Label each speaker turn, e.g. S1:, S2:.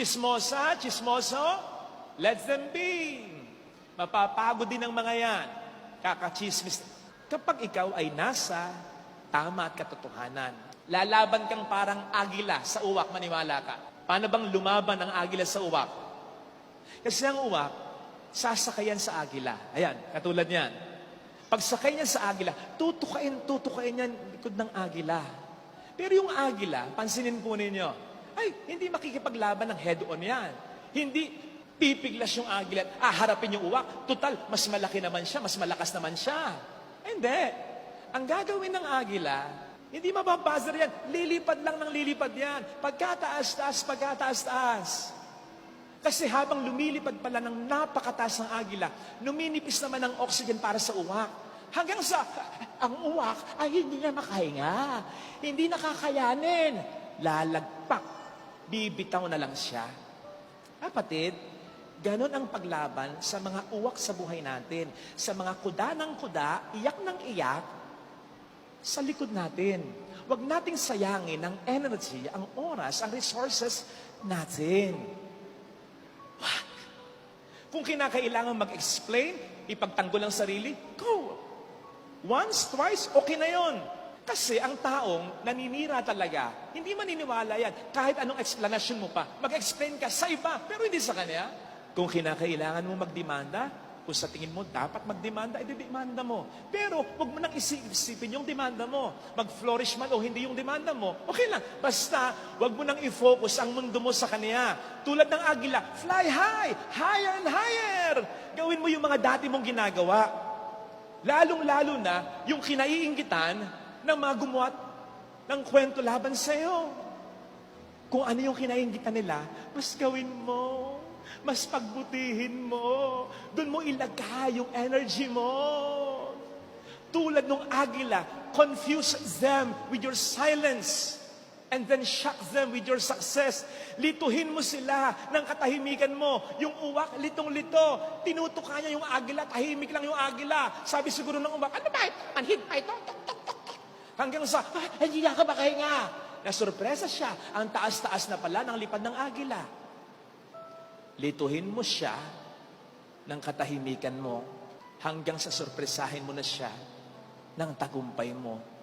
S1: Chismosa, chismoso, let them be. Mapapagod din ang mga yan. Kakachismis. Kapag ikaw ay nasa tama at katotohanan, lalaban kang parang agila sa uwak, maniwala ka. Paano bang lumaban ang agila sa uwak? Kasi ang uwak, sasakayan sa agila. Ayan, katulad niyan. Pag sakay niya sa agila, tutukain, tutukain niyan likod ng agila. Pero yung agila, pansinin po ninyo, ay, hindi makikipaglaban ng head-on yan. Hindi pipiglas yung agila at aharapin yung uwak. Total, mas malaki naman siya, mas malakas naman siya. Hindi. Ang gagawin ng agila, hindi mababuzzer yan. Lilipad lang ng lilipad yan. Pagkataas-taas, pagkataas-taas. Kasi habang lumilipad pala ng napakataas ng agila, numinipis naman ang oxygen para sa uwak. Hanggang sa ang uwak ay hindi na makahinga. Hindi nakakayanin. Lalagpak. Bibitaw na lang siya. Kapatid, ganon ang paglaban sa mga uwak sa buhay natin. Sa mga kuda ng kuda, iyak ng iyak, sa likod natin. Huwag nating sayangin ang energy, ang oras, ang resources natin. Wag. Kung kinakailangan mag-explain, ipagtanggol ang sarili, go. Once, twice, okay na yon. Kasi ang taong naninira talaga, hindi maniniwala yan. Kahit anong explanation mo pa, mag-explain ka sa iba, pero hindi sa kanya. Kung kinakailangan mo magdemanda, kung sa tingin mo dapat magdemanda, edi-demanda mo. Pero huwag mo nang isipin yung demanda mo. Mag-flourish man o hindi yung demanda mo, okay lang. Basta, huwag mo nang i-focus ang mundo mo sa kanya. Tulad ng agila, fly high, higher and higher. Gawin mo yung mga dati mong ginagawa. Lalong-lalo na yung kinaiinggitan ng mga gumawa ng kwento laban sa'yo. Kung ano yung kinainggitan nila, mas gawin mo. Mas pagbutihin mo. Doon mo ilagay yung energy mo. Tulad ng agila, confuse them with your silence. And then shock them with your success. Lituhin mo sila ng katahimikan mo. Yung uwak, litong-lito. Tinutuka niya yung agila, tahimik lang yung agila. Sabi siguro ng uwak, ano ba? Manhid pa ito? Tok, tok. Hanggang sa, ah, hindi na ka makahinga. Nasurpresa siya. Ang taas-taas na pala ng lipad ng agila. Lituhin mo siya ng katahimikan mo hanggang sa sorpresahin mo na siya ng tagumpay mo